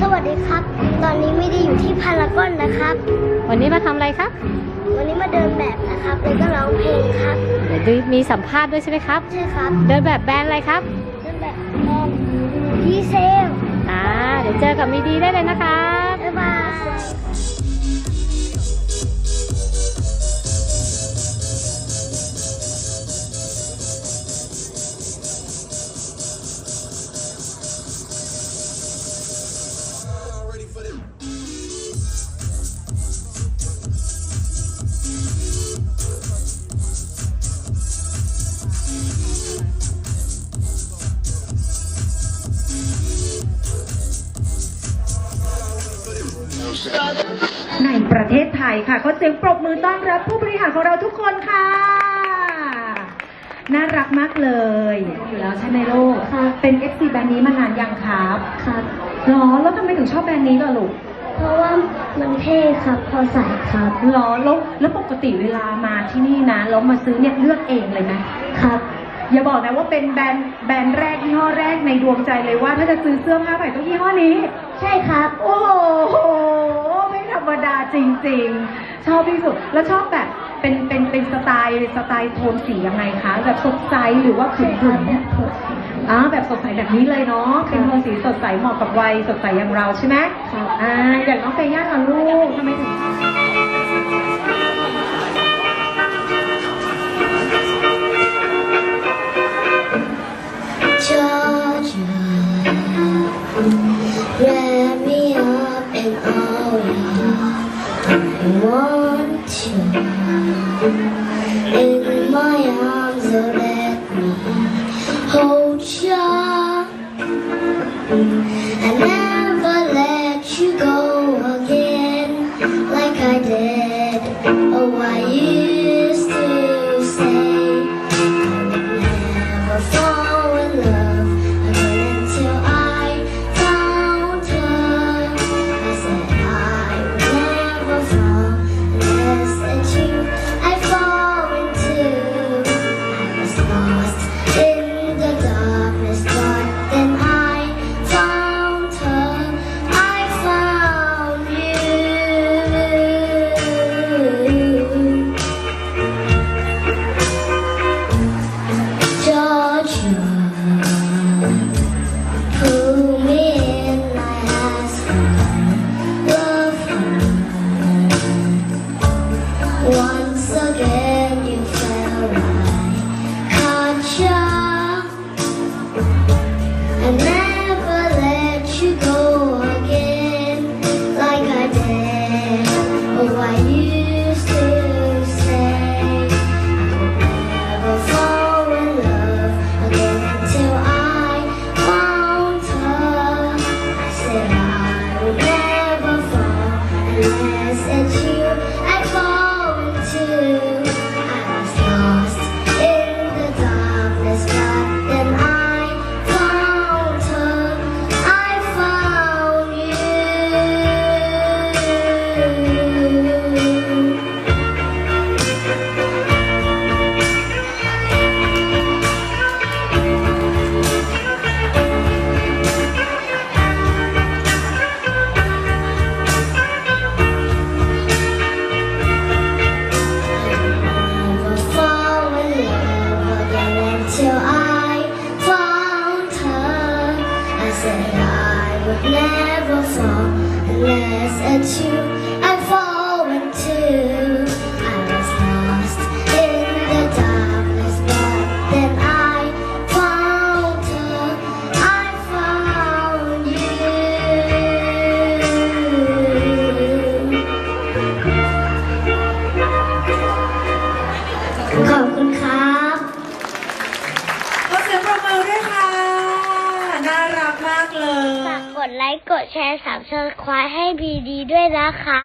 สวัสดีครับ ตอนนี้ไม่ได้อยู่ที่พารากอนนะครับ วันนี้มาทำอะไรครับวันนี้มาเดินแบบนะครับแล้วก็ร้องเพลงครับเดี๋ยวดูมีสัมภาษณ์ด้วยใช่ไหมครับ ใช่ครับเดินแบบแบรนด์อะไรครับ เดินแบบแบรนด์ดีเซล อ่า เดี๋ยวเจอกับมีดีได้เลยนะครั ในประเทศไทยค่ะขอเสียงปรบมือต้อนรับผู้บริหารของเราทุกคนค่ะ น่ารักมากเลย อยู่แล้วใช่ไหมลูกครับเป็น FC แบรนด์นี้มานานยังครับครับหรอแล้วทำไมถึงชอบแบรนด์นี้ล่ะลูกเพราะว่ามันเท่ครับพอใส่ครับหรอแล้วแล้วปกติเวลามาที่นี่นะแล้วมาซื้อเนี่ยเลือกเองเลยไหมครับ อย่าบอกนะว่าเป็นแบรนด์แบรนด์แรกยี่ห้อแรกในดวงใจเลยว่าถ้าจะซื้อเสื้อผ้าใหม่ต้องยี่ห้อนี้ ใช่ครับ โอ้โหไม่ธ รรมดาจริง ๆ ชอบที่สุด แล้วชอบแบบเป็นเป็นเป็นสไตล์สไตล์โทนสียังไงคะ แบบสดใสหรือว่าขึนขึนอ่าแบบสดใสแบบนี้เลยเนาะ เป็นโทนสีสดใสเหมาะกับวัยสดใสอย่างเราใช่ไหมครับอ่าอย่างน้องเฟย่าล่ะลูกทำไมถึง want to. In my arms, oh, let me hold you. I said I would never fall unless it's you I fall into. I was lost in the darkness, but then I found her. I found you. ขอบคุณครับ ขอเสียงปรบมือด้วยค่ะ น่ารักมากเลย ฝากกดไลค์ กดแชร์สามเชิญควายให้บีดีด้วยนะคะ